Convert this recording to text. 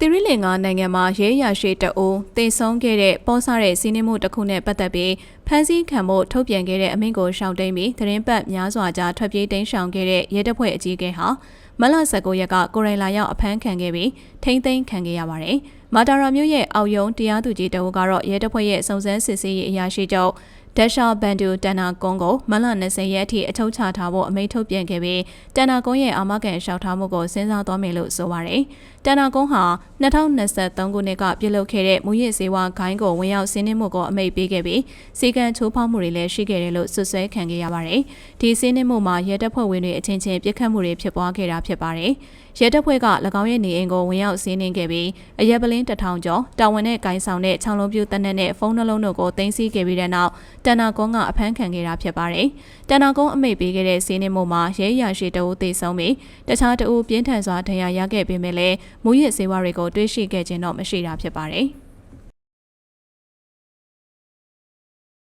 သီရိလင်္ကာနိုင်ငံမှာရဲရရှိတအိုးတေဆုံးခဲ့တဲ့ပေါ်စားတဲ့စီးနှင်းမှုတစ်ခုနဲ့ပတ်သက်ပြီးဖမ်းဆီးခံဖို့ထုတ်ပြန်ခဲ့တဲ့အမိန့်ကိုရှောင်တိန်ပြီးသတင်းပတ်များစွာကြားထွက်ပြေးတိမ်းရှောင်ခဲ့တဲ့ရဲတပ်ဖွဲ့အကြီးအကဲဟာမလ19ရက်ကကိုရိုင်လာရောက်အဖမ်းခံခဲ့ပြီးထိမ့်သိမ်းခံခဲ့ရပါတယ်။မာတာရာမြို့ရဲ့အောက်ယုံတရားသူကြီးတအုပ်ကတော့ရဲတပ်ဖွဲ့ရဲ့စုံစမ်းစစ်ဆေးရေးအရာရှိချုပ် ဒက်ရှာဘန်ဒူတန်နာကွန်ကိုမလ20ရက်အထိအထုတ်ချထားဖို့အမိန့်ထုတ်ပြန်ခဲ့ပြီးတန်နာကွန်ရဲ့အာမခံလျှောက်ထားမှုကိုစဉ်းစားသွားမယ်လို့ဆိုပါတယ်။တန်နာကွန်ဟာ2023ခုနှစ်ကပြုလုပ်ခဲ့တဲ့မူရစ်စေဝါဂိုင်းကိုဝင်ရောက်စီးနင်းမှုကိုအမိန့်ပေးခဲ့ပြီးစီကံချိုးဖောက်မှုတွေလည်းရှိခဲ့တယ်လို့ဆွဆွဲခံခဲ့ရပါတယ်။ဒီစီးနင်းမှုမှာရဲတပ်ဖွဲ့ဝင်တွေအချင်းချင်းပြစ်ခတ်မှုတွေဖြစ်ပွားခဲ့တာဖြစ်ပါတယ်။ရဲတပ်ဖွဲ့က၎င်းရဲ့နေအိမ်ကိုဝင်ရောက်စီးနင်းခဲ့ပြီးအရက်ပလင်းတထောင်ကျော်တာဝန်နဲ့ဂိုင်းဆောင်တဲ့ချောင်းလုံးပြူတနက်နဲ့ဖုန်းနှလုံးတို့ကိုတင်စီခဲ့ပြီးတဲ့နောက်တန်နာကွန်ကအဖမ်းခံခဲ့တာဖြစ်ပါတယ်။တန်နာကွန်အမိန့်ပေးခဲ့တဲ့စီးနင်းမှုမှာရဲရရှိတအုပ်သေဆုံးပြီးတခြားတအုပ်ပြင်းထန်စွာဒဏ်ရာရခဲ့ပေမဲ့လည်းမူရစ်စေဝါတွေကိုတွေးရှိခဲ့ခြင်းတော့မရှိတာဖြစ်ပါတယ်။